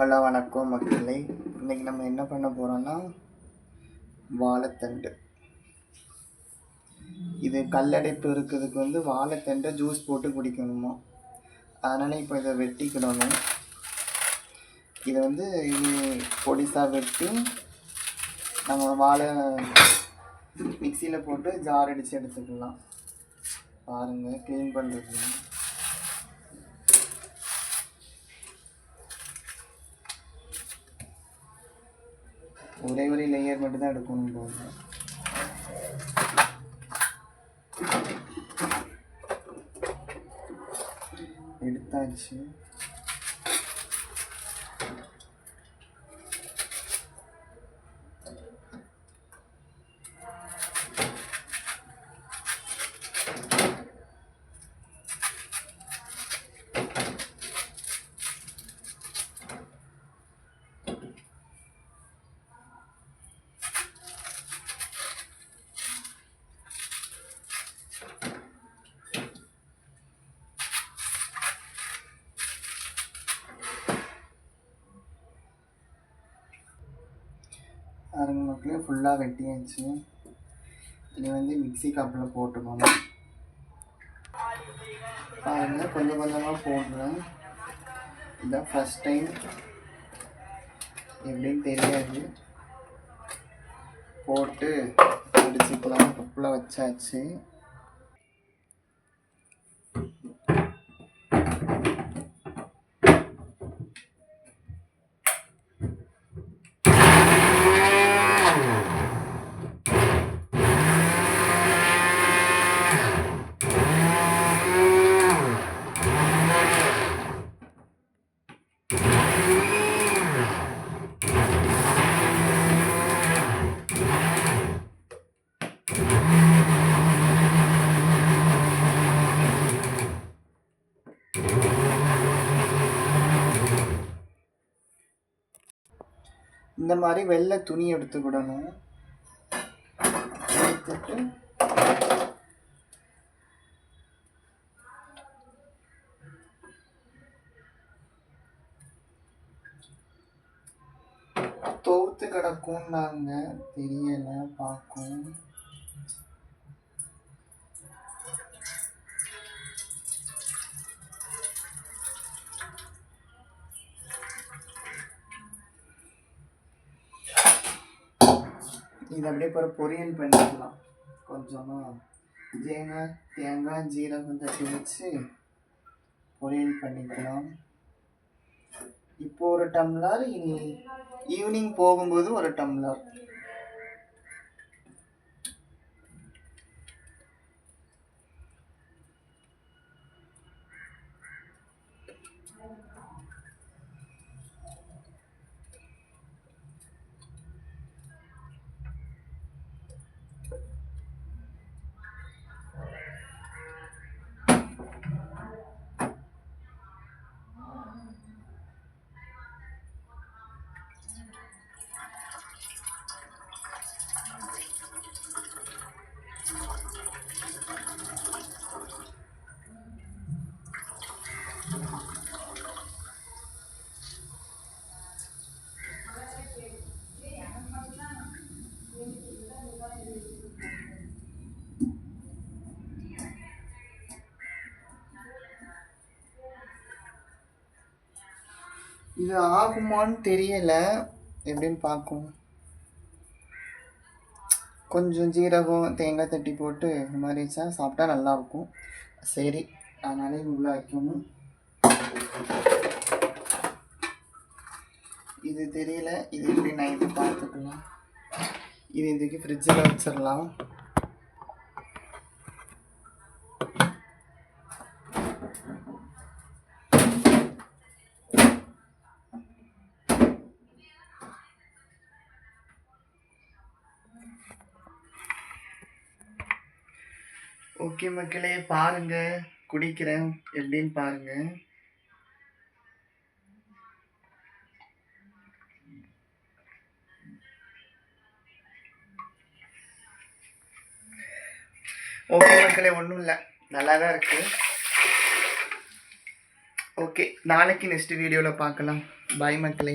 Hello வணக்கம் மக்களை. இன்றைக்கி நம்ம என்ன பண்ண போகிறோம்னா வாழைத்தண்டு. இது கல்லடைப்பு இருக்கிறதுக்கு வந்து வாழைத்தண்டை ஜூஸ் போட்டு குடிக்கணுமா. அதனால் இப்போ இதை வெட்டிக்கிடணும். இதை வந்து இது பொடிசாக வெட்டி நம்ம வாழை மிக்சியில் போட்டு ஜார் அடித்து எடுத்துக்கலாம். பாருங்கள் க்ளீன் பண்ணுறது ஒரே ஒரு லேயர் மட்டும் தான் எடுக்கணும் போது எடுத்தாச்சு. அதுங்க மக்களே ஃபுல்லாக வெட்டியாச்சு. இனி வந்து மிக்ஸி கப்பில் போட்டுக்கணும் பாருங்கள் கொஞ்சம் கொஞ்சமாக போடுறேன். இதான் ஃபஸ்ட் டைம் எப்படின்னு தெரியாது. போட்டு அடிச்சுக்கலாம் கப்பில் வச்சாச்சு. இந்த மாதிரி வெள்ளை துணி எடுத்துக்கிடணும் எடுத்துட்டு தோத்து கிடக்கும்னாங்க. தெரியலை பார்க்கும் இது அப்படியே பிற பொரியல் பண்ணிக்கலாம். கொஞ்சமாக தேங்காய் தேங்காய் ஜீரகம் தட்டி வச்சு பொரியல் பண்ணிக்கலாம். இப்போ ஒரு டம்ளர் இனி ஈவினிங் போகும்போது ஒரு டம்ளர். இது ஆகுமான்னு தெரியல. எப்படின்னு பார்க்கும் கொஞ்சம் ஜீரகம் தேங்காய் தட்டி போட்டு இந்த மாதிரி வச்சா சாப்பிட்டா நல்லாயிருக்கும் சரி அதனால உள்ள வைக்கணும். இது தெரியல. இது எப்படி நைட்டு பார்த்துக்கலாம். இது இதுக்கு ஃப்ரிட்ஜில் வச்சிடலாம். ஓகே மக்களே பாருங்க. குடிக்கிறேன். எப்படின்னு பாருங்க. ஓகே மக்களே ஒன்றும் இல்லை. நல்லா தான் இருக்கு. ஓகே நாளைக்கு நெக்ஸ்ட் வீடியோவில் பார்க்கலாம். பாய் மக்களே.